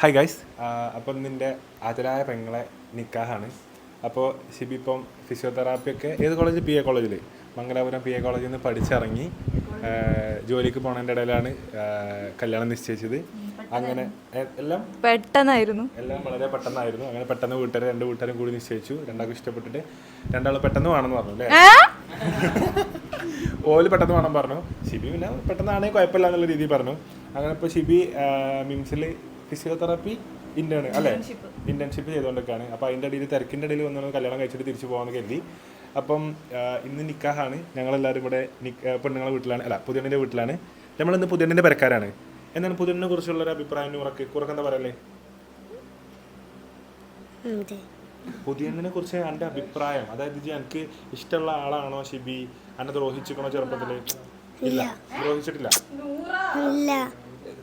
Hi guys അപ്പം നിന്റെ ആദരായ പെങ്ങളെ നിക്കാഹാണ്. അപ്പോൾ ഷിബി ഇപ്പം ഫിസിയോതെറാപ്പി ഒക്കെ ഏത് കോളേജ് പി എ കോളേജിൽ മംഗലാപുരം പി എ കോളേജിൽ നിന്ന് പഠിച്ചിറങ്ങി. ജോലിക്ക് പോണതിന്റെ ഇടയിലാണ് കല്യാണം നിശ്ചയിച്ചത്. അങ്ങനെ എല്ലാം? പെട്ടെന്നായിരുന്നു. എല്ലാം വളരെ പെട്ടെന്നായിരുന്നു. അങ്ങനെ പെട്ടെന്ന് വീട്ടുകാർ രണ്ട് വീട്ടുകാരും കൂടി നിശ്ചയിച്ചു. രണ്ടാൾക്കും ഇഷ്ടപ്പെട്ടിട്ട് രണ്ടാൾ പെട്ടെന്ന് വേണമെന്ന് പറഞ്ഞു അല്ലേ? ഓൽ പെട്ടെന്ന് വേണം പറഞ്ഞു. ഷിബി പിന്നെ പെട്ടെന്നാണെങ്കിൽ കുഴപ്പമില്ല എന്നുള്ള രീതിയിൽ പറഞ്ഞു. അങ്ങനെ ഇപ്പോൾ ഷിബി മിംസിൽ ഫിസിയോതെറാപ്പി ഇന്റേൺ അല്ലേ? ഇന്റേൺഷിപ്പ്. ചെയ്തുകൊണ്ടൊക്കെയാണ് അപ്പോൾ അതിന്റെ ഇടയിൽ തിരക്കിന്റെ ഇടയിൽ വന്നു കല്യാണം കഴിച്ചിട്ട് തിരിച്ചു പോകാമെന്ന് കരുതി. അപ്പം ഇന്ന് നിക്കാഹാണ്. ഞങ്ങളെല്ലാവരും ഇവിടെ നിക്ക് പെണ്ണുങ്ങളെ വീട്ടിലാണ്. അല്ല പുതിയണ്ണിന്റെ വീട്ടിലാണ്. നമ്മൾ ഇന്ന് പുതിയണ്ണിന്റെ പരക്കാരാണ്. എന്താണ് പുതിയണ്ണിനെ കുറിച്ചുള്ള ഒരു അഭിപ്രായം ഉറക്ക് കുറക്ക് എന്താ പറയല്ലേ? പുതിയണ്ണിനെ കുറിച്ച് എന്റെ അഭിപ്രായം. അതായത് എനിക്ക് ഇഷ്ടമുള്ള ആളാണോ ഷിബി എന്നെ ദ്രോഹിച്ചിക്കണോ ചെറുപ്പത്തിൽ? ഇല്ല. ദ്രോഹിച്ചിട്ടില്ല?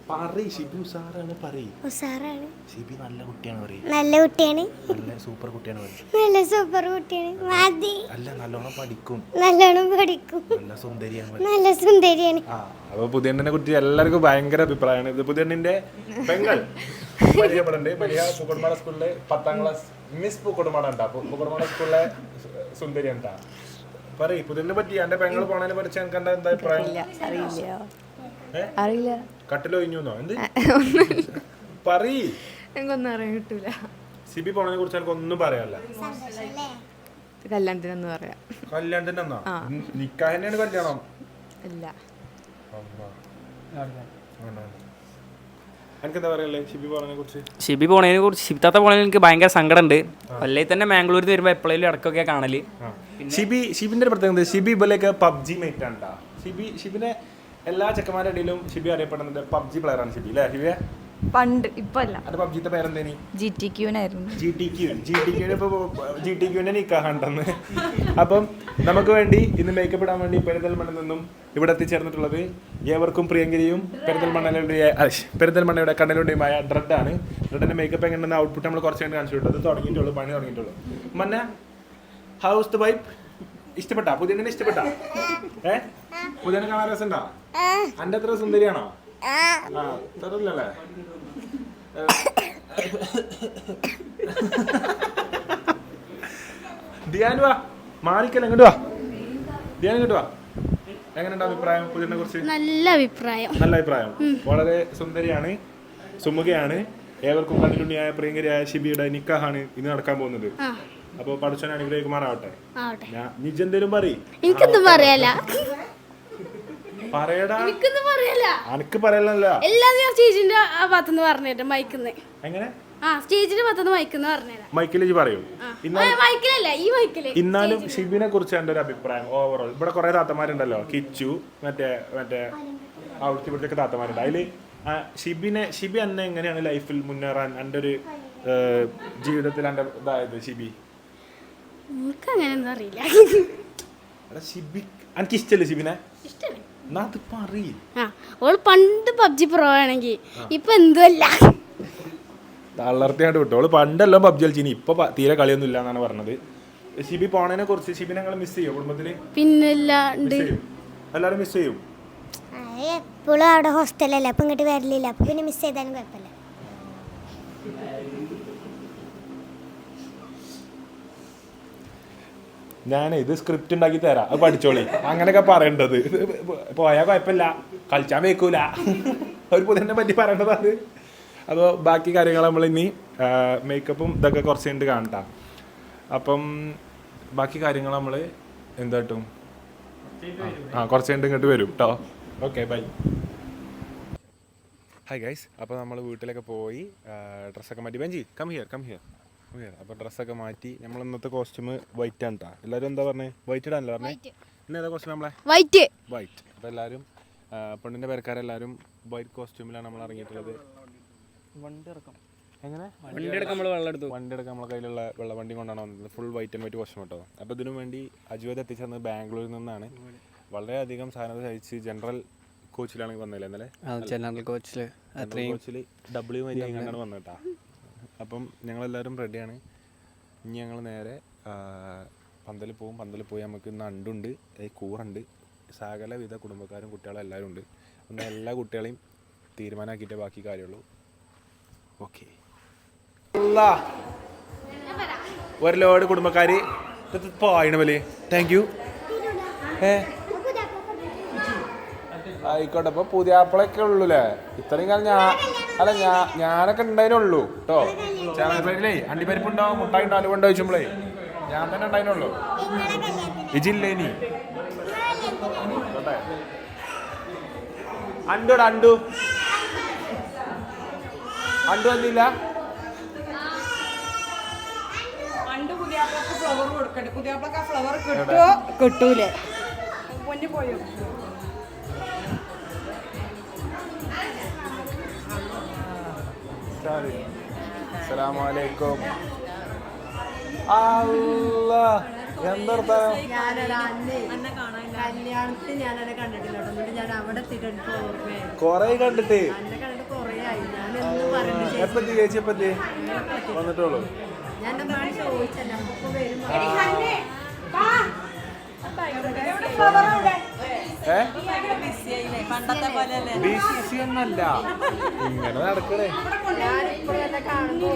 പറയ് ഷിബി ഉസാറാണ് പറയ്. ഉസാറാണ് ഷിബി നല്ല കുട്ടിയാണ് പറയ്. നല്ല കുട്ടിയാണ്. നല്ല സൂപ്പർ കുട്ടിയാണ് പറയ്. നല്ല സൂപ്പർ കുട്ടിയാണ്. മതി. അല്ല നല്ലോണം പഠിക്കും. നല്ലോണം പഠിക്കും. നല്ല സുന്ദരിയാണ് നല്ല സുന്ദരിയാണ്. ആ അപ്പൊ പുതിയണ്ണനെ കുറിച്ച് എല്ലാവർക്കും ഭയങ്കര അഭിപ്രായമാണ്. ഇത് പുതിയണ്ണിന്റെ പെങ്ങൾ പരിചയപ്പെടണ്ട് മരിയ പൂക്കോടുമാട സ്കൂളിലെ പത്താം ക്ലാസ് മിസ് പൂക്കോടുമാട ഉണ്ടാ. പൂക്കോടുമാട സ്കൂളിലെ സുന്ദരി ഉണ്ടാ പറയ് പുതിനെ പറ്റി എന്റെ പെങ്ങൾ പോണതിനെ പറ്റി എനിക്ക് എന്താ എന്താ അഭിപ്രായം? അറിയില്ല ഏ? അറിയില്ല. കട്ടിലൊഴിഞ്ഞുന്നോ എന്ത്? പറയ്. എനിക്കൊന്നും അറിയാൻ കിട്ടൂല. സിബി പോണതിനെ കുറിച്ച് എനിക്ക് ഒന്നും പറയാല്ല കല്യാണത്തിനെന്ന് പറയാം. കല്യാണത്തിന്റെ നിക്കാഹിനാണ് കല്യാണം? ഇല്ല. എനിക്കെന്താ പറയല്ലേ ഷിബി പോണതിനെ കുറിച്ച്? ഷിബി പോണതിനെ കുറിച്ച് ഷിബിത്താത്ത പോണതിന് എനിക്ക് ഭയങ്കര സങ്കടമുണ്ട് കൊല്ലയിൽ തന്നെ മാംഗ്ലൂരിൽ നിന്ന് വരുമ്പോൾ എപ്പോഴേലും ഇടക്കൊക്കെ കാണൽ ഷിബി ഷിബിന്റെ ഒരു പ്രത്യേകത ഷിബി ഇവലൊക്കെ പബ്ജി മേറ്റ് ആണ് ഷിബി ഷിബിനെ എല്ലാ ചെക്കന്മാരുടെ ഇടയിലും ഷിബി അറിയപ്പെടുന്നത് പബ്ജി പ്ലെയർ ആണ് ഷിബി അല്ലേ ഷിബിയെ പണ്ട് ഇപ്പൊ അല്ല അത് പബ്ജിത്തെ പേരെന്തേനി? G T ക്യൂനായിരുന്നു G T Q G T ക്യൂന് ഇപ്പൊ ജി ടി ക്യൂന്റെ നിക്കാഹുണ്ടെന്ന്. അപ്പം നമുക്ക് വേണ്ടി ഇന്ന് മേക്കപ്പ് ഇടാൻ വേണ്ടി പെരിന്തൽമണ്ണയിൽ നിന്നും ഇവിടെ എത്തിച്ചേർന്നിട്ടുള്ളത് ഏവർക്കും പ്രിയങ്കരിയും പെരിന്തൽമണ്ണയുടെ പെരുന്തൽമണ്ണയുടെ കണ്ണലുടെയുമായ ആണ് ഡ്രഡിന്റെ മേക്കപ്പ് എങ്ങനെയെന്ന് ഔട്ട്പുട്ട് നമ്മൾ കുറച്ച് കഴിഞ്ഞ് കാണിച്ചു വിട്ടു. അത് തുടങ്ങിയിട്ടുള്ളൂ പണി തുടങ്ങിയിട്ടുള്ളൂ. മന്ന ഹൗസ് ദ വൈബ് ഇഷ്ടപ്പെട്ട? പുതിയ ഇഷ്ടപ്പെട്ട? ഏ? പുതിയ കാണാൻ രസമുണ്ടാ? അന്റെ അത്ര സുന്ദരിയാണോ? ആ. തരല്ലേ ധ്യാനു വാ. മാറിക്കല്ല ഇങ്ങോട്ട് വാ? ധ്യാനം ഇങ്ങോട്ട് വാ? എങ്ങനെയുണ്ട് അഭിപ്രായം പുതിയനെ കുറിച്ച്? നല്ല അഭിപ്രായം. നല്ല അഭിപ്രായം. വളരെ സുന്ദരിയാണ് സുമുഖയാണ്. ഏവർക്കും കണ്ടിട്ടുണ്ടിയായ പ്രിയങ്കരിയായ ഷിബിയുടെ നിക്കാഹാണ് ഇന്ന് നടക്കാൻ പോകുന്നത്. അപ്പൊ പഠിച്ചവൻ അനുഗ്രഹിക്കുമാറാവട്ടെ നിജെന്തേലും പറയും. എനിക്കൊന്നും പറയല്ല. പറയടാ. എനിക്കൊന്നും അനക്ക് പറയലല്ല. എല്ലാം ഞാൻ സ്റ്റേജിന്റെ ആ ഭാഗത്തുനിന്ന് പറഞ്ഞുതരാം മൈക്കുന്ന്. എങ്ങനെ? ആ സ്റ്റേജിന്റെ ഭാഗത്തുനിന്ന് മൈക്കുന്ന് പറഞ്ഞുതരാം മൈക്കിലേക്ക് പറയൂ. ഇന്ന ആ, മൈക്കിലല്ല? ഈ മൈക്കിൽ. ഇന്നാലും ഷിബിനെ കുറിച്ച് എന്റെ ഒരു അഭിപ്രായം ഓവറോൾ ഇവിടെ കുറെ താത്തമാരുണ്ടല്ലോ. കിച്ചു മറ്റേ മറ്റേ അവിടുത്തെ ഇവിടുത്തെ താത്തമാരുണ്ട്. അതിൽ ഷിബിനെ ഷിബി അന്ന എങ്ങനെയാണ് ലൈഫിൽ മുന്നേറാൻ എന്റെ ഒരു ജീവിതത്തിൽ എന്റെ ഇതായത് ഷിബി? എനിക്ക് അങ്ങനെയൊന്നും അറിയില്ല. എടാ ഷിബി എനിക്ക് ഇഷ്ടല്ലേ ഷിബിനെ? ഓൾ പണ്ട് പബ്ജി പ്രോ ആണെങ്കിൽ ഇപ്പൊ എന്തുമല്ല തളർത്തിയായിട്ട് വിട്ടു. ഓൾ പണ്ടെല്ലാം പബ്ജി കളിച്ചിനി. ഇപ്പൊ തീരെ കളിയൊന്നും ഇല്ല എന്നാണ് പറഞ്ഞത്. ഷിബി പോണേനെ കുറിച്ച് ഷിബിനെ ഞങ്ങൾ മിസ് ചെയ്യും കുടുംബത്തിൽ? പിന്നല്ല എല്ലാരും എല്ലാവരും മിസ് ചെയ്യും എപ്പോഴും അവിടെ ഹോസ്റ്റലല്ലേ അപ്പൊ ഇങ്ങോട്ട് വരലില്ല. അപ്പൊ പിന്നെ മിസ് ചെയ്താലും കുഴപ്പമില്ല. ഞാൻ ഇത് സ്ക്രിപ്റ്റ് ഉണ്ടാക്കി തരാം. അത് പഠിച്ചോളി. അങ്ങനെയൊക്കെ പറയേണ്ടത്. പോയാൽ കുഴപ്പമില്ല. കളിച്ചാൻ വെക്കൂല. ഒരു പുതിനെ പറ്റി പറയേണ്ടതാണ് അപ്പോൾ ബാക്കി കാര്യങ്ങൾ നമ്മൾ ഇനി മേക്കപ്പും ഇതൊക്കെ കുറച്ച് കഴിഞ്ഞിട്ട് കാണട്ടാം. അപ്പം ബാക്കി കാര്യങ്ങൾ നമ്മൾ എന്തായിട്ടും ആ കുറച്ച് കഴിഞ്ഞിട്ട് ഇങ്ങോട്ട് വരും കേട്ടോ ഓക്കെ ബൈ ഹൈ ഗൈസ് അപ്പോൾ നമ്മൾ വീട്ടിലൊക്കെ പോയി ഡ്രസ്സൊക്കെ മാറ്റി. Benji come here come here here അപ്പോൾ ഡ്രസ്സൊക്കെ മാറ്റി. നമ്മൾ ഇന്നത്തെ കോസ്റ്റ്യൂം വൈറ്റ് ആണ് കേട്ടോ എല്ലാവരും എന്താ പറഞ്ഞത് വൈറ്റ് ഇടാനല്ലേ പറഞ്ഞേ? ഇന്ന് ഏതാ കോസ്റ്റ്യൂം നമ്മളെ? വൈറ്റ് വൈറ്റ് അപ്പോൾ എല്ലാവരും പെണ്ണിന്റെ പെണ്ണിന്റെ പേരക്കാരെല്ലാവരും വൈറ്റ് കോസ്റ്റ്യൂമിലാണ് നമ്മൾ ഇറങ്ങിയിട്ടുള്ളത്. വണ്ടി എങ്ങനെ? വണ്ടി എടുക്കാൻ നമ്മൾ വെള്ളം എടുത്തു. വണ്ടി എടുക്കാൻ നമ്മളെ കയ്യിലുള്ള വെള്ള വണ്ടി കൊണ്ടാണ് വന്നത്. Full white and white costume കേട്ടോ അപ്പോൾ ഇതിനു വേണ്ടി അജുവത് എത്തിച്ചത് ബാംഗ്ലൂരിൽ നിന്നാണ്. വളരെയധികം സാധനം സഹിച്ച് ജനറൽ കോച്ചിലാണ് വന്നില്ല ഇന്നലെ. ജനറൽ കോച്ചിൽ കോച്ചിൽ ഡബ്ല്യു മരി അങ്ങനെയാണ് വന്നിട്ടാ. അപ്പം ഞങ്ങളെല്ലാവരും റെഡിയാണ് ഇനി ഞങ്ങൾ നേരെ പന്തലിൽ പോകും പന്തലിൽ പോയി നമുക്ക് ഇന്ന് അണ്ടുണ്ട് കൂറുണ്ട്. സകലവിധ കുടുംബക്കാരും കുട്ടികളും എല്ലാവരും ഉണ്ട്. ഒന്ന് എല്ലാ കുട്ടികളെയും തീരുമാനമാക്കിയിട്ടേ ബാക്കി കാര്യമുള്ളൂ. ഓക്കെ ഒരു ലോഡ് കുടുംബക്കാർ പായണ പോലെ താങ്ക് യു ഏ? ആയിക്കോട്ടെ അപ്പോൾ പുതിയ ആപ്പിളൊക്കെ ഉള്ളൂല്ലേ? ഇത്രയും കാലം ഞാൻ അല്ല ഞാൻ ഞാനൊക്കെ ഉണ്ടായിരുന്നുള്ളൂ കേട്ടോ ചേനപ്പരിലേ അണ്ടിപ്പരിപ്പ് ഉണ്ടാവും മുട്ടായി ഉണ്ടാവും ഉണ്ടോ ചോദിച്ചുമ്പോളേ. ഞാൻ തന്നെ ഉണ്ടായിരുന്നുള്ളൂ ഇജില്ലേ നീ അണ്ടോടാ അണ്ടു അണ്ടു വന്നില്ല? ഫ്ലവർ കൊടുക്കട്ടെ. പുതിയാപ്പിളക്ക് ആ ഫ്ലവർ കിട്ടുമോ കിട്ടൂലേ. പൊന്നു പോയോ? അസ്സലാമലൈക്കും ഓർമ്മയായി കൊറേ കണ്ടിട്ട്? എന്നെ കണ്ടിട്ട് കുറേ ആയി. ഞാൻ എന്ന് പറഞ്ഞു എപ്പത്തി ചേച്ചി എപ്പത്തി? വന്നിട്ടുള്ളൂ ചോദിച്ചല്ല. ഒന്നല്ല ഇങ്ങനെ നടക്കണേ. കാണുമ്പോൾ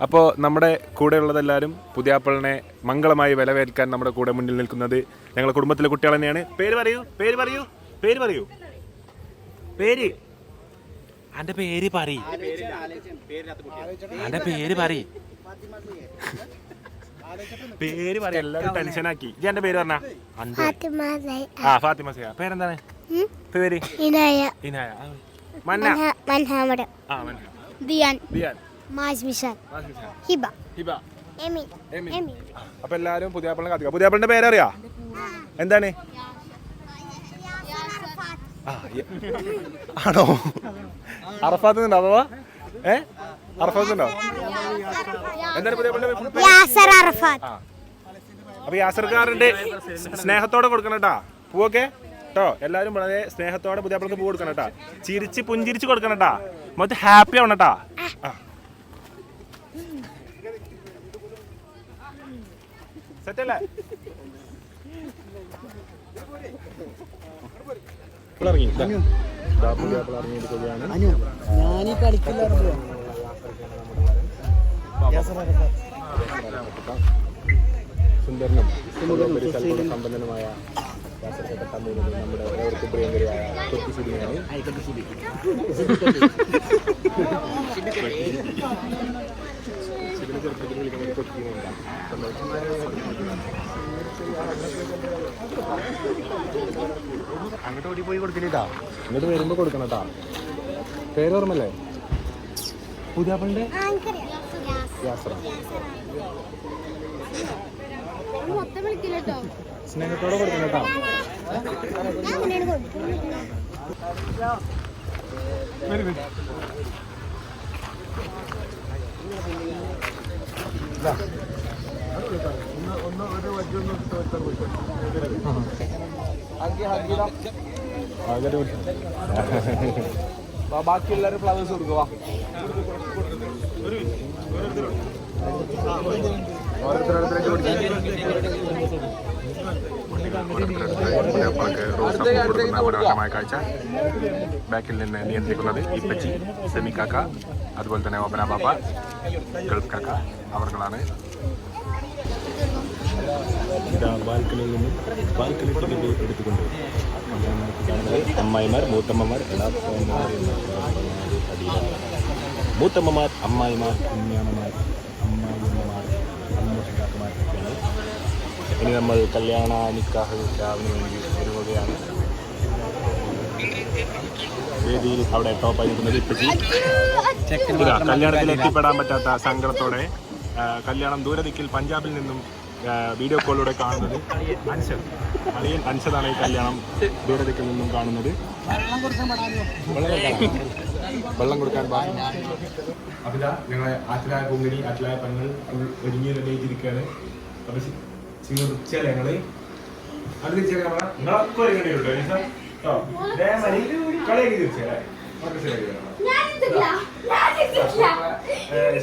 അപ്പോൾ നമ്മുടെ കൂടെയുള്ളതെല്ലാവരും പുതിയാപ്പിളിനെ മംഗളമായി വിലവേൽക്കാൻ നമ്മുടെ കൂടെ മുന്നിൽ നിൽക്കുന്നത് ഞങ്ങളുടെ കുടുംബത്തിലെ കുട്ടികൾ തന്നെയാണ്. പേര് പറയൂ പേര് പറയൂ പേര് പറയൂ. പേര്. അന്റെ പേര് പറയ്. അന്റെ പേര് പറയ്. പേര് പറയാം. എല്ലാവരും ടെൻഷനാക്കി. ഇജ്ജ് എന്റെ പേര് പറഞ്ഞ? ആ. ഫാത്തിമ സിയ പേരെന്താണ്? പേര്? ഇനായ. ഇനായ. മന്ന. ആ മന്ന. ദിയാൻ. ദിയാൻ. ഹിബ. ഹിബ. എമി. എമി. അപ്പൊ എല്ലാരും പുതിയാപ്പിളിനെ കാത്തിക്കാം. പുതിയാപ്പിളിന്റെ പേരറിയാ? എന്താണ്? ആണോ? അറഫാത്ത് അഥവാ? ഏ? അറഫാത്ത് ഉണ്ടോ? എന്താണ് പുതിയാപ്പിളിന്റെ full യാസർ അറഫാത്ത്. ആ. അപ്പൊ യാസർക്കാരന്റെ സ്നേഹത്തോടെ കൊടുക്കണം കേട്ടാ. പൂവൊക്കെ? കേട്ടോ എല്ലാവരും വളരെ സ്നേഹത്തോടെ പുതിയ പൂ കൊടുക്കണം കേട്ടാ. ചിരിച്ച് പുഞ്ചിരിച്ച് കൊടുക്കണം കേട്ടാ. മൊത്തം ഹാപ്പി ആവണം കേട്ടാ. സെറ്റല്ലേ? ഇറങ്ങി. ഞാനീ കളിക്കില്ലായിരുന്നു സുന്ദരനും സമ്പന്നനുമായ നമ്മുടെ കൊച്ചിനുണ്ടാകും അങ്ങോട്ട് ഓടി പോയി കൊടുക്കലിട്ടാ ഇങ്ങോട്ട് വരുമ്പോ കൊടുക്കണം കേട്ടാ പേര് ഓർമ്മല്ലേ പുതിയാപ്പളിന്റെ? യാത്ര മൊത്തം വിളിക്കില്ലട്ടോ സ്നേഹത്തോടെ കൊടുക്കണം കേട്ടാ. ഞാൻ അങ്ങനെയാണ് കൊടുക്കും ബാക്കി എല്ലാവരും ഫ്ലവേഴ്സ് കൊടുക്കുക കാഴ്ച ബാക്കിൽ നിന്ന് നിയന്ത്രിക്കുന്നത് ഇപ്പച്ചി സെമി കാക്ക അതുപോലെ തന്നെ ഓപ്പന ബാബ ഗൾഫ് കാക്ക അവർകളാണ്. ബാൽക്കണിയിൽ നിന്നും ബാൽക്കണി ടിക്കറ്റ് എടുത്തുകൊണ്ട് അമ്മായിമാർ മൂത്തമ്മമാർ ഇളാപ്പന്മാർ മൂത്തമ്മമാർ അമ്മായിമാർ കുഞ്ഞാമ്മമാർ അമ്മായിമ്മമാർ അമ്മൂട്ടിക്കാക്കമാർ ഒക്കെയാണ് ഇനി നമ്മൾ കല്യാണ നിക്കാഹ് രാവിന് വേണ്ടി ഒരുങ്ങുകയാണ് വേദിയിൽ അവിടെ ടോപ്പായി നിൽക്കുന്നത് ഇപ്പച്ചി കല്യാണത്തിൽ എത്തിപ്പെടാൻ പറ്റാത്ത സങ്കടത്തോടെ കല്യാണം ദൂരദിക്കിൽ പഞ്ചാബിൽ നിന്നും വീഡിയോ കോളിലൂടെ കാണുന്നത് അൻഷദ്. അളിയൻ അൻഷദാണ് ഈ കല്യാണം ദൂരദിക്കിൽ നിന്നും കാണുന്നത്. വെള്ളം കൊടുക്കാൻ പാടില്ല ഇതാ ഞങ്ങളെ ആറ്റിലായ പൊങ്ങനി ആറ്റിലായ പെങ്ങൾ ഒരുങ്ങി റെഡിയായിട്ടിരിക്കുകയാണ് അപ്പൊ ചില ഞങ്ങൾ. അത് തിരിച്ചാൽ നമ്മളെ നിങ്ങളൊക്കെ കേട്ടോ? കളിയാക്കി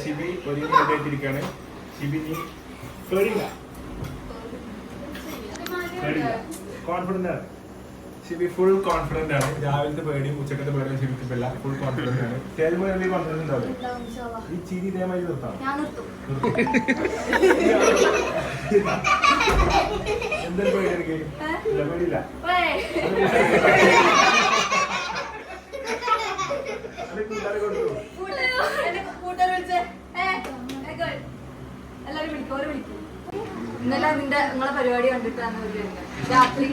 ഷിബി ഷിബി നീ കോൺഫിഡന്റ് ആണ്. ഷിബി ഫുൾ കോൺഫിഡന്റ് ആണ്. രാവിലത്തെ പേടിയും ഉച്ചക്കത്തെ പേടിയും ഷിബിക്കില്ല ഫുൾ കോൺഫിഡന്റ് ആണ്. പോലെ എന്തെങ്കിലും കോൺഫിഡൻസ് ഉണ്ടാവില്ലേ? ഈ ചിരി ഇതേമാതിരി നിർത്താം. എന്തൊരു പേടി എനിക്ക്? പേടിയില്ല അത് കൂട്ടുകാരെ കൊടുത്തു എല്ലാരും വിളിക്കും ഓരോ വിളിക്കും ഇന്നലെ നിന്റെ നിങ്ങളെ പരിപാടി കണ്ടിട്ടാണ് രാത്രി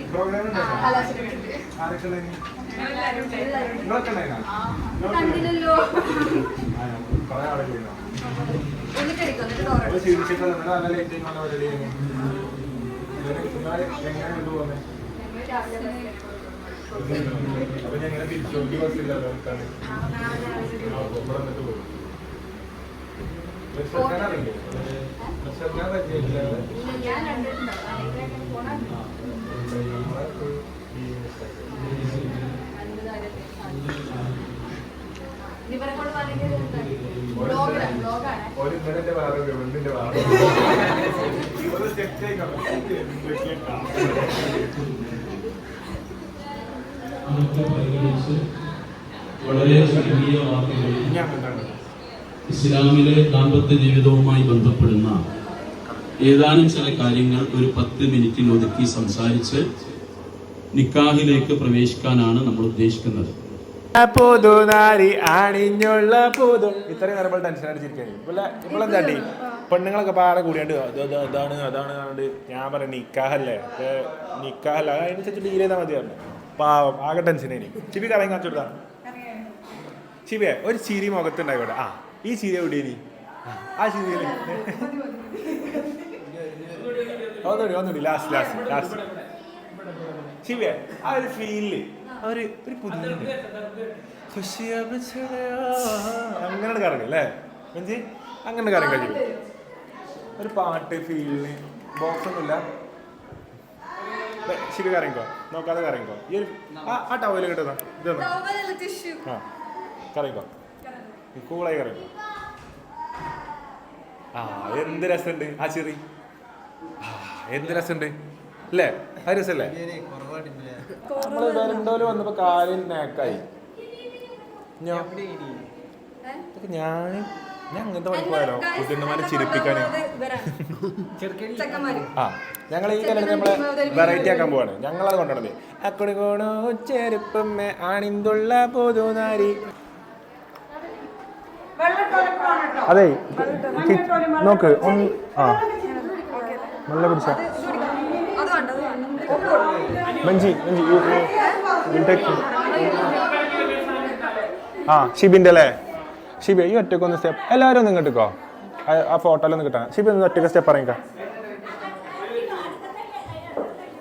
കണ്ടില്ലല്ലോ. എന്നിട്ട് എടുക്കും എന്നിട്ട് ഡോർ അപ്പൊ ക്ഷീണിച്ചിട്ട് നിങ്ങൾ നല്ല late ആയി വന്ന പരിപാടിയായിരുന്നു. ഇവർ നിങ്ങൾ എങ്ങനെ കൊണ്ടുപോകുന്നെ? അപ്പൊ ഞങ്ങൾ തിരിച്ചു ഈ ബസ്സില്ലല്ലോ നിൽക്കാന്. ആ, അപ്പൊ ഇവിടെ വന്നിട്ട് പോകും. ഇവരെ ഒരു ഇന്നലെ വേറെ പെണ്ണിന്റെ വേറെ ആയിക്കോട്ടെ. അതൊക്കെ പരിഗണിച്ച് വളരെ ചുരുങ്ങിയ വാക്കുകളിൽ ഇസ്ലാമിലെ ദാമ്പത്യ ജീവിതവുമായി ബന്ധപ്പെടുന്ന ഏതാനും ചില കാര്യങ്ങൾ ഒരു പത്ത് മിനിറ്റിൽ ഒതുക്കി സംസാരിച്ച് നിക്കാഹിലേക്ക് പ്രവേശിക്കാനാണ് നമ്മൾ ഉദ്ദേശിക്കുന്നത്. പുതുനാരി അണിഞ്ഞുള്ള പുതു. ഇത്രയും നേരം ടെൻഷൻ അടിച്ചിരിക്കാൻ ഇപ്പോഴെന്താണ്ടി പെണ്ണുങ്ങളൊക്കെ പാടെ കൂടിയാണ്ട് അത് അത് അതാണ് അതാണ് കണ്ട് ഞാൻ പറയാം നിക്കാഹല്ലേ? നിക്കാഹല്ല. അത് അതിനനുസരിച്ച് ഡീൽ ചെയ്താൽ മതിയായിരുന്നു. പറഞ്ഞു പാവം. ആകെ ടെൻഷൻ ഇനി ചിബി കറങ്ങി കാണിച്ചു കൊടുത്താണ് ചിബിയെ ഒരു ചിരി മുഖത്തുണ്ടായിക്കോട്ടെ ആ. ഈ ചീത എവിടെ ഇനി? ആ. ചിരി ഒന്നുകൂടി ഒന്നുകൂടി ലാസ്റ്റ് ലാസ്റ്റ് ലാസ്റ്റ് ശിവേ ആ ഒരു ഫീലിൽ ഒരു ഒരു പുതിയ. അങ്ങനെ കറങ്ങും അല്ലേ? മഞ്ചി അങ്ങനെ കറങ്ങി കഴിയും ഒരു പാട്ട് ഫീലിന് ബോക്സ് ഒന്നുമില്ല. ശിവ കറങ്ങിക്കോ നോക്കാതെ കറങ്ങിക്കോ ഈ ഒരു ആ ആ ടവൽ കിട്ടുന്ന ഇതൊന്ന് ആ കറങ്ങിക്കോ കൂളായി കറങ്ങും. ആ എന്ത് രസമുണ്ട് ആ ചെറി. ആ എന്ത് രസമുണ്ട് അല്ലേ? ആ രസല്ലേ? നമ്മൾ വരണ്ടോൽ വന്നപ്പോ കാലിൽ നേക്കായി ഞാൻ ഞാൻ അങ്ങനത്തെ പണിക്ക് പോയാലോ? കുട്ടിമാരെ ചിരിപ്പിക്കാന്. ചെക്കന്മാര്. ആ ഞങ്ങൾ ഈ കല്യാണം നമ്മളെ വെറൈറ്റി ആക്കാൻ പോവാണ്. ഞങ്ങളത് കൊണ്ടുവന്നത്. അക്കടി കോണോ ചെരുപ്പമ്മ ആണിന്തുള്ള പൊതുനാരി. അതെ. നോക്ക് ഒന്ന് ആ. നല്ല പിടിച്ച. മഞ്ജി മഞ്ജി. ആ ഷിബിന്റെ അല്ലേ? ഷിബി ഈ ഒറ്റയ്ക്ക് ഒന്ന് സ്റ്റെപ്പ്. എല്ലാവരും ഒന്ന് ഇങ്ങോട്ടോ ആ ഫോട്ടോയിലൊന്ന് കിട്ടാൻ ഷിബി ഒന്ന് ഒറ്റയ്ക്ക് സ്റ്റെപ്പ് ഇറങ്ങിക്ക.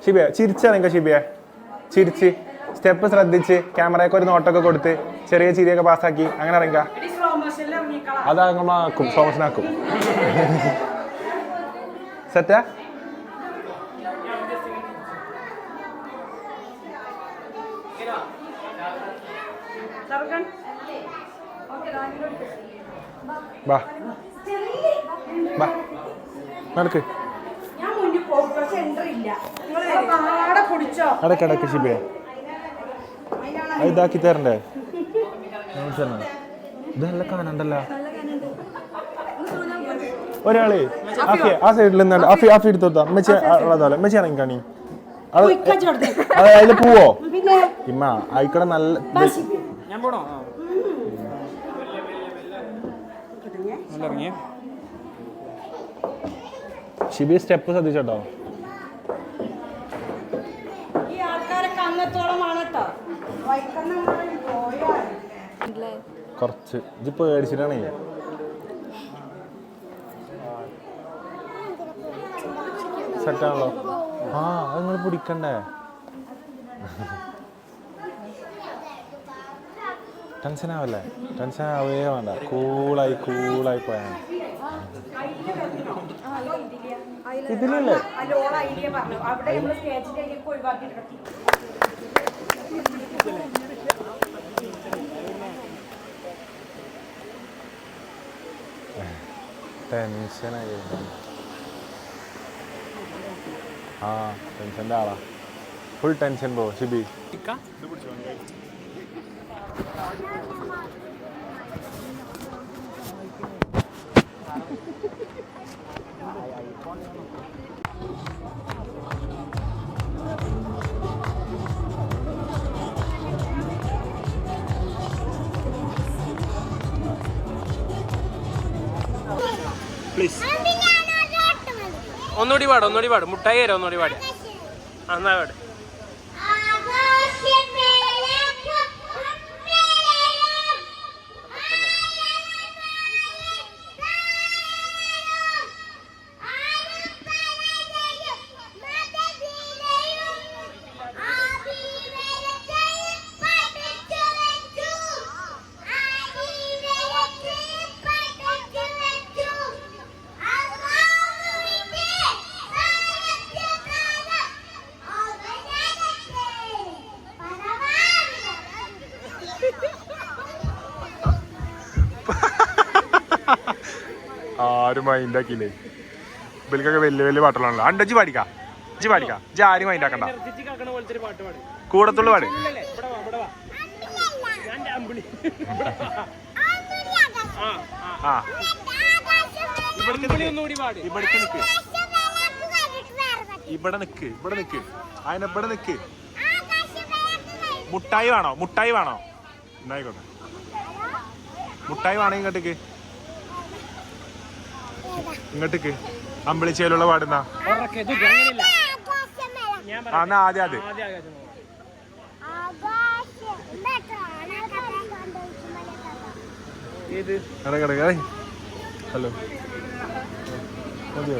ഷിബിയ ചിരിച്ചറിയാം ഷിബിയെ. ചിരിച്ച് സ്റ്റെപ്പ് ശ്രദ്ധിച്ച് ക്യാമറയൊക്കെ ഒരു നോട്ടൊക്കെ കൊടുത്ത് ചെറിയ ചിരിയൊക്കെ പാസ്സാക്കി അങ്ങനെ ഇറങ്ങിക്ക. അതാ നമ്മളാക്കും സോമസിനാക്കും സെറ്റാ? വാ വാ നടക്ക്. അടക്ക് ശിബിയെ ഇതാക്കി തരണ്ടേ? മനസ്സിലാ? ഇത് നല്ല കാണണ്ടല്ല ഒരാളെ ആഫി ആ സൈഡിൽ നിന്നാണ് ആഫി ആഫി എടുത്തോട്ടാ മെച്ച മെച്ചി ഇറങ്ങി കാണി. അത് പോവോ? പിന്നെ? ഇമ്മ ആയിക്കോടെ നല്ല ഷിബി സ്റ്റെപ്പ് ശ്രദ്ധിച്ചോട്ടോ. ഈ ആൾക്കാരൊക്കെ കന്നത്തോളമാണ് കേട്ടോ കുറച്ച് ഇത് പേടിച്ചിട്ടാണേ സെറ്റാണല്ലോ. ആ അത് നിങ്ങൾ പിടിക്കണ്ടേ? ടെൻഷൻ ആവല്ലേ ടെൻഷൻ ആവേ വേണ്ട. കൂളായി കൂളായി പോയാ ഇതിലല്ലേ? ഐഡിയ പറഞ്ഞു അവിടെ നമ്മൾ സ്റ്റേജിന്റെ ഐഡിയ ഒഴിവാക്കിയിട്ട് ടെൻഷനായി ആ ടെൻഷന്റെ ആളാ ഫുൾ ടെൻഷൻ പോ ഷിബി പ്ലീസ് ഒന്നുകൂടി പാട് ഒന്നുകൂടി പാട്. മുട്ടായി തരാം ഒന്നുകൂടി പാട്. എന്നാ പാട്. ആരും മൈൻഡ് ആക്കിയില്ലേ ഇവൽക്കൊക്കെ വലിയ വലിയ പാട്ടുകളാണല്ലോ. അണ്ട ജി പാടിക്കാ. ജി പാടിക്കാ. ജി ആരും മൈൻഡ് ആക്കണ്ട. കൂടത്തുള്ള പാട്. ആ ഇവിടേക്ക് നിക്ക്. ഇവിടെ നിക്ക്. ഇവിടെ നിക്ക്. അതിനെ ഇവിടെ നിക്ക്. മുട്ടായി വേണോ? മുട്ടായി വേണോ? എന്നായിക്കോട്ടെ മുട്ടായി വേണേ ഇങ്ങോട്ടേക്ക്? ഇങ്ങോട്ടേക്ക്. അമ്പളിച്ചേലുള്ള പാടുന്ന. എന്നാ ആദ്യം അത് ഹലോ. മതിയോ